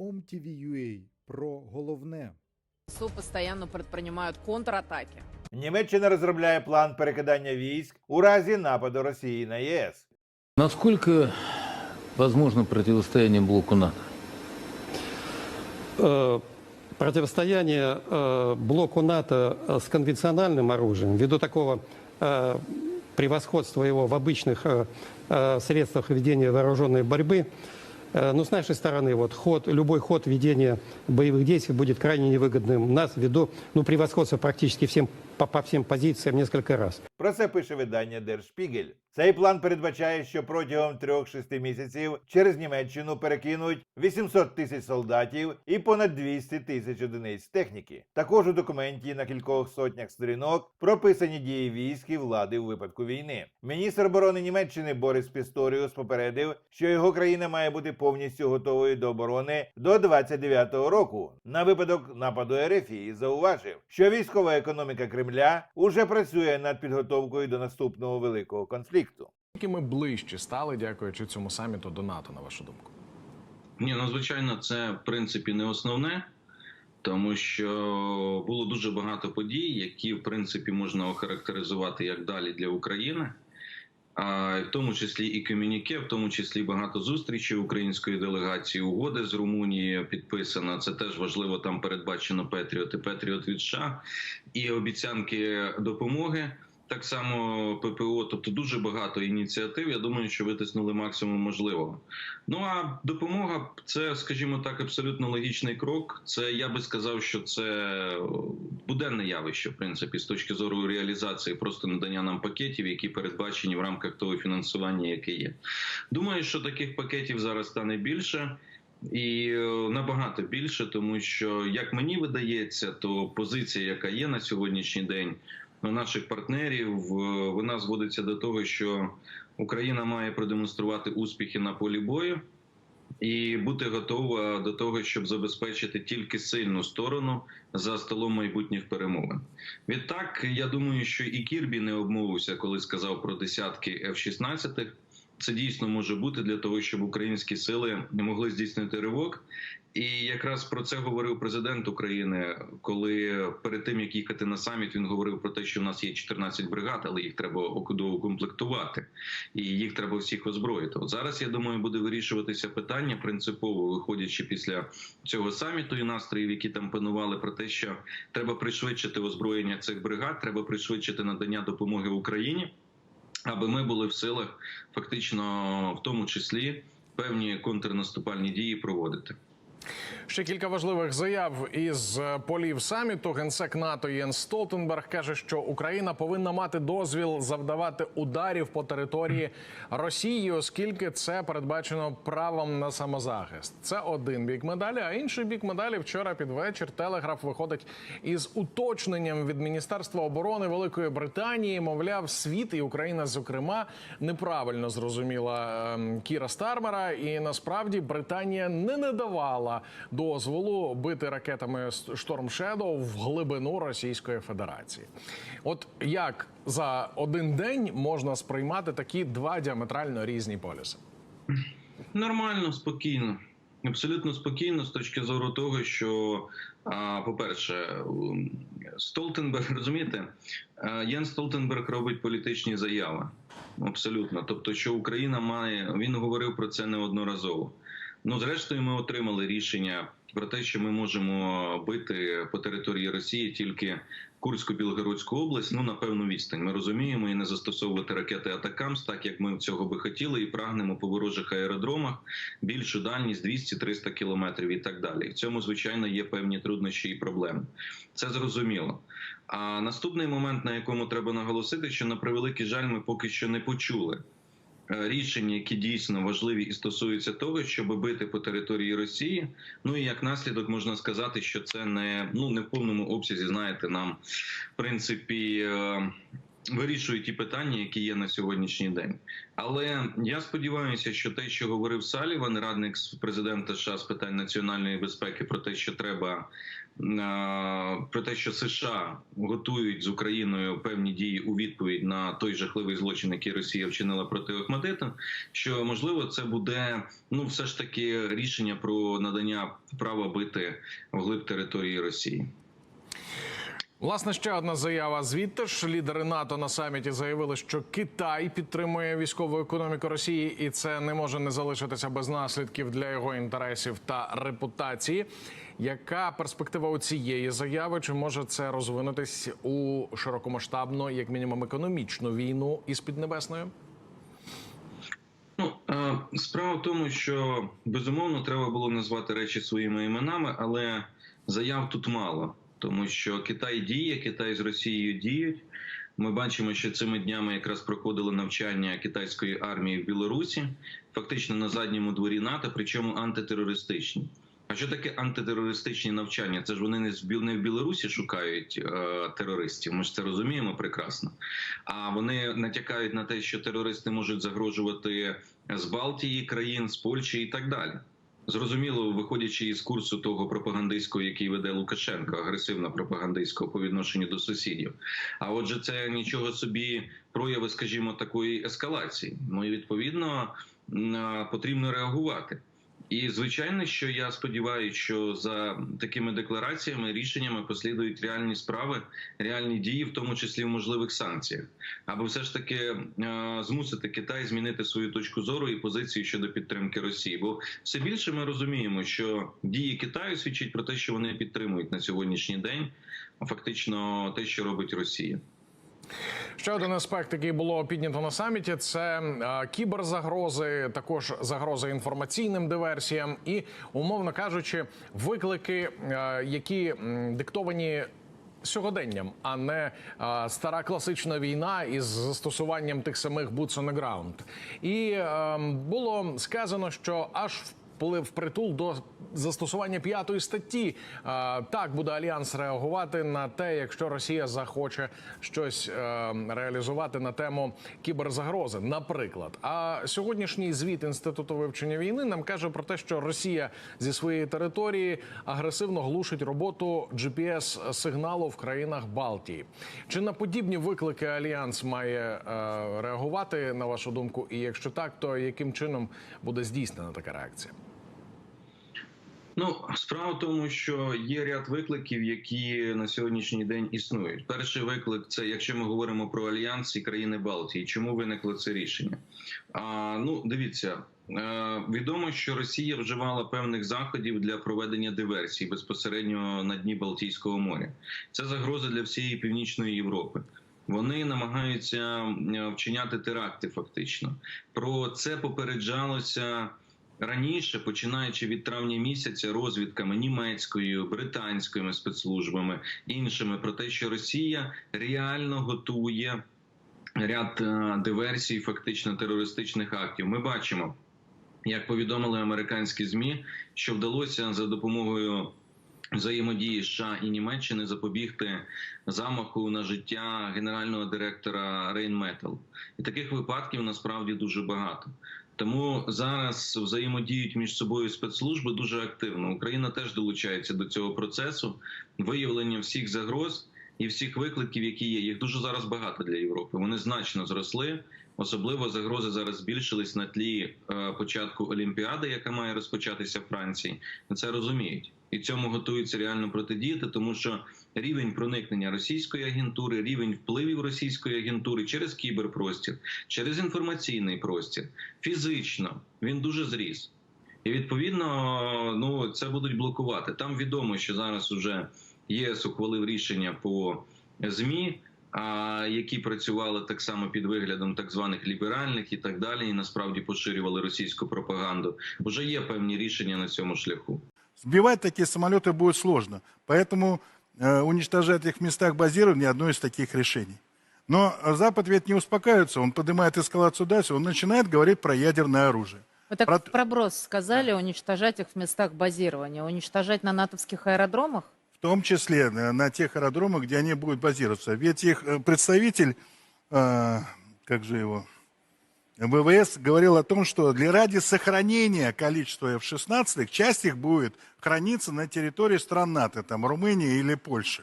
OMTV.ua про головне. СУ постоянно предпринимают контратаки. Німеччина розробляє план перекидання військ у разі нападу Росії на ЄС. Насколько возможно противостояние блоку НАТО? Э, противостояние э, блоку НАТО э, с конвенциональным оружием, ввиду такого э, превосходства его в обычных э, э, средствах ведения вооруженной борьбы, э, ну, с нашей стороны, вот, ход, любой ход ведения боевых действий будет крайне невыгодным нас ввиду ну, превосходства практически всем, по, по всем позициям несколько раз. Про це пише видання Der Spiegel. цей план передбачає, що протягом 3-6 місяців через Німеччину перекинуть 800 тисяч солдатів і понад 200 тисяч одиниць техніки. Також у документі на кількох сотнях сторінок прописані дії військ і влади у випадку війни. Міністр оборони Німеччини Борис Пісторіус попередив, що його країна має бути повністю готовою до оборони до 29-го року. На випадок нападу РФ і зауважив, що військова економіка Кремля уже працює над підготовкою до наступного великого конфлікту. Наскільки ми ближче стали, дякуючи цьому саміту до НАТО, на вашу думку? Ні, ну звичайно, це в принципі не основне, тому що було дуже багато подій, які в принципі можна охарактеризувати як далі для України. А в тому числі і комюніке, в тому числі багато зустрічей української делегації, угоди з Румунією підписано. Це теж важливо. Там передбачено Петріот і Петріот від США і обіцянки допомоги. Так само ППО, тобто дуже багато ініціатив. Я думаю, що витиснули максимум можливого. Ну а допомога це, скажімо так, абсолютно логічний крок. Це я би сказав, що це буденне явище, в принципі, з точки зору реалізації, просто надання нам пакетів, які передбачені в рамках того фінансування, яке є. Думаю, що таких пакетів зараз стане більше. І е, набагато більше, тому що як мені видається, то позиція, яка є на сьогоднішній день у наших партнерів, вона зводиться до того, що Україна має продемонструвати успіхи на полі бою і бути готова до того, щоб забезпечити тільки сильну сторону за столом майбутніх перемовин. Відтак, я думаю, що і Кірбі не обмовився, коли сказав про десятки F-16. Це дійсно може бути для того, щоб українські сили не могли здійснити ривок. І якраз про це говорив президент України, коли перед тим як їхати на саміт, він говорив про те, що в нас є 14 бригад, але їх треба доукомплектувати, і їх треба всіх озброїти. От зараз я думаю, буде вирішуватися питання принципово, виходячи після цього саміту і настроїв, які там панували, про те, що треба пришвидшити озброєння цих бригад, треба пришвидшити надання допомоги Україні аби ми були в силах, фактично, в тому числі певні контрнаступальні дії проводити. Ще кілька важливих заяв із е, полів саміту. Генсек НАТО Єнс Столтенберг каже, що Україна повинна мати дозвіл завдавати ударів по території Росії, оскільки це передбачено правом на самозахист. Це один бік медалі. А інший бік медалі вчора під вечір Телеграф виходить із уточненням від Міністерства оборони Великої Британії. Мовляв, світ і Україна, зокрема, неправильно зрозуміла ем, Кіра Стармера, і насправді Британія не надавала дозволу бити ракетами Storm Shadow в глибину Російської Федерації. От як за один день можна сприймати такі два діаметрально різні полюси? Нормально, спокійно. Абсолютно спокійно з точки зору того, що, по-перше, Столтенберг, розумієте, Ян Столтенберг робить політичні заяви. Абсолютно. Тобто, що Україна має, він говорив про це неодноразово. Ну, зрештою, ми отримали рішення про те, що ми можемо бити по території Росії тільки Курську Білгородську область, ну на певну відстань. Ми розуміємо і не застосовувати ракети Атакамс, так як ми цього би хотіли, і прагнемо по ворожих аеродромах більшу дальність 200-300 кілометрів і так далі. В цьому звичайно є певні труднощі і проблеми. Це зрозуміло. А наступний момент, на якому треба наголосити, що на превеликий жаль, ми поки що не почули. Е, Рішення, які дійсно важливі і стосуються того, щоб бити по території Росії. Ну і як наслідок можна сказати, що це не ну не в повному обсязі. Знаєте, нам в принципі вирішують ті питання, які є на сьогоднішній день. Але я сподіваюся, що те, що говорив Саліван, радник президента США з питань національної безпеки, про те, що треба про те, що США готують з Україною певні дії у відповідь на той жахливий злочин, який Росія вчинила проти Охмадита, що можливо це буде ну все ж таки рішення про надання права бити вглиб території Росії. Власне, ще одна заява. Звідти ж лідери НАТО на саміті заявили, що Китай підтримує військову економіку Росії, і це не може не залишитися без наслідків для його інтересів та репутації. Яка перспектива у цієї заяви? Чи може це розвинутись у широкомасштабну, як мінімум, економічну війну із Піднебесною? Ну е, справа в тому, що безумовно треба було назвати речі своїми іменами, але заяв тут мало, тому що Китай діє, Китай з Росією діють. Ми бачимо, що цими днями якраз проходили навчання китайської армії в Білорусі, фактично на задньому дворі НАТО, причому антитерористичні. А що таке антитерористичні навчання? Це ж вони не в Білорусі шукають е, терористів. Ми ж це розуміємо прекрасно. А вони натякають на те, що терористи можуть загрожувати з Балтії країн, з Польщі і так далі. Зрозуміло, виходячи із курсу того пропагандистського, який веде Лукашенко, агресивно пропагандистського по відношенню до сусідів. А отже, це нічого собі прояви, скажімо, такої ескалації. Ну і відповідно потрібно реагувати. І звичайно, що я сподіваюся, що за такими деклараціями, рішеннями послідують реальні справи, реальні дії, в тому числі в можливих санкціях, аби все ж таки е, змусити Китай змінити свою точку зору і позицію щодо підтримки Росії. Бо все більше ми розуміємо, що дії Китаю свідчать про те, що вони підтримують на сьогоднішній день фактично те, що робить Росія. Ще один аспект, який було піднято на саміті, це е, кіберзагрози, також загрози інформаційним диверсіям, і умовно кажучи, виклики, е, які диктовані. Сьогоденням, а не е, стара класична війна із застосуванням тих самих boots on the ground. І е, було сказано, що аж в в притул до застосування п'ятої статті. Так буде альянс реагувати на те, якщо Росія захоче щось е, реалізувати на тему кіберзагрози, наприклад. А сьогоднішній звіт інституту вивчення війни нам каже про те, що Росія зі своєї території агресивно глушить роботу gps сигналу в країнах Балтії. Чи на подібні виклики альянс має е, реагувати на вашу думку? І якщо так, то яким чином буде здійснена така реакція? Ну, справа в тому, що є ряд викликів, які на сьогоднішній день існують. Перший виклик це якщо ми говоримо про альянс і країни Балтії. Чому виникло це рішення? А, ну, дивіться. е, Відомо, що Росія вживала певних заходів для проведення диверсій безпосередньо на дні Балтійського моря. Це загроза для всієї північної Європи. Вони намагаються е, вчиняти теракти. Фактично про це попереджалося раніше, починаючи від травня місяця, розвідками німецькою, британськими спецслужбами іншими про те, що Росія реально готує ряд е, диверсій, фактично терористичних актів. Ми бачимо, як повідомили американські змі, що вдалося за допомогою. Взаємодії США і Німеччини запобігти замаху на життя генерального директора Рейнметал. І таких випадків насправді дуже багато. Тому зараз взаємодіють між собою спецслужби дуже активно. Україна теж долучається до цього процесу виявлення всіх загроз і всіх викликів, які є. Їх дуже зараз багато для Європи. Вони значно зросли. Особливо загрози зараз збільшились на тлі е, початку Олімпіади, яка має розпочатися в Франції. Це розуміють і цьому готуються реально протидіяти, тому що рівень проникнення російської агентури, рівень впливів російської агентури через кіберпростір, через інформаційний простір, фізично він дуже зріс. І відповідно, ну це будуть блокувати. Там відомо, що зараз вже ЄС ухвалив рішення по змі. А які працювали так само під виглядом так званих ліберальних і так далі, і насправді поширювали російську пропаганду. Уже є певні рішення на цьому шляху. Сбивать такие самолеты будет сложно. Поэтому э, уничтожать их в местах базирования одно из таких решений. Но э, Запад ведь не успокаивается, он поднимает эскалацию дальше, он начинает говорить про ядерное оружие. Вы так Про- проброс сказали уничтожать их в местах базирования. Уничтожать на натовских аэродромах? В том числе э, на тех аэродромах, где они будут базироваться. Ведь их э, представитель э, как же его, ВВС говорил о том, что для ради сохранения количества F-16, часть их будет храниться на территории стран НАТО, там Румынии или Польши.